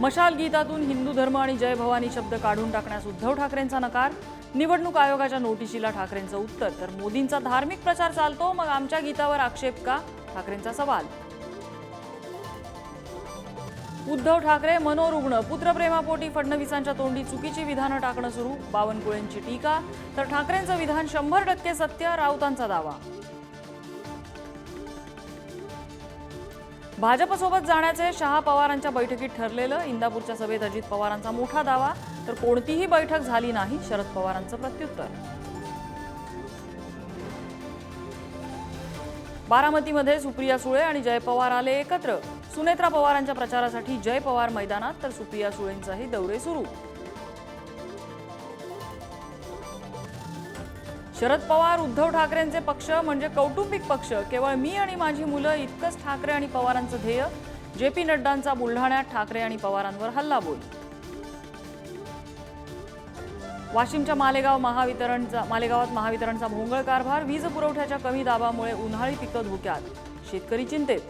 मशाल गीतातून हिंदू धर्म आणि जय भवानी शब्द काढून टाकण्यास उद्धव ठाकरेंचा नकार. निवडणूक आयोगाच्या नोटिशीला ठाकरेंचं उत्तर. तर मोदींचा धार्मिक प्रचार चालतो मग आमच्या गीतावर आक्षेप का? ठाकरेंचा सवाल. उद्धव ठाकरे मनोरुग्ण. पुत्रप्रेमापोटी फडणवीसांच्या तोंडी चुकीची विधानं टाकणं सुरू. बावनकुळेंची टीका. तर ठाकरेंचं विधान शंभर टक्के सत्य राऊतांचा दावा. भाजपसोबत जाण्याचे शहा पवारांच्या बैठकीत ठरलेलं इंदापूरच्या सभेत अजित पवारांचा मोठा दावा तर कोणतीही बैठक झाली नाही शरद पवारांचं प्रत्युत्तर. बारामतीमध्ये सुप्रिया सुळे आणि जय पवार आले एकत्र. सुनेत्रा पवारांच्या प्रचारासाठी जय पवार मैदानात तर सुप्रिया सुळेंचाही दौरे सुरू. शरद पवार उद्धव ठाकरेंचे पक्ष म्हणजे कौटुंबिक पक्ष. केवळ मी आणि माझी मुलं इतकंच ठाकरे आणि पवारांचं ध्येय? जे पी नड्डांचा बुलढाण्यात ठाकरे आणि पवारांवर हल्लाबोल. वाशिमच्या मालेगाव महावितरणचा मालेगावात महावितरणचा भोंगळ कारभार वीज पुरवठ्याच्या कमी दाबामुळे उन्हाळी पिकं धोक्यात. शेतकरी चिंतेत.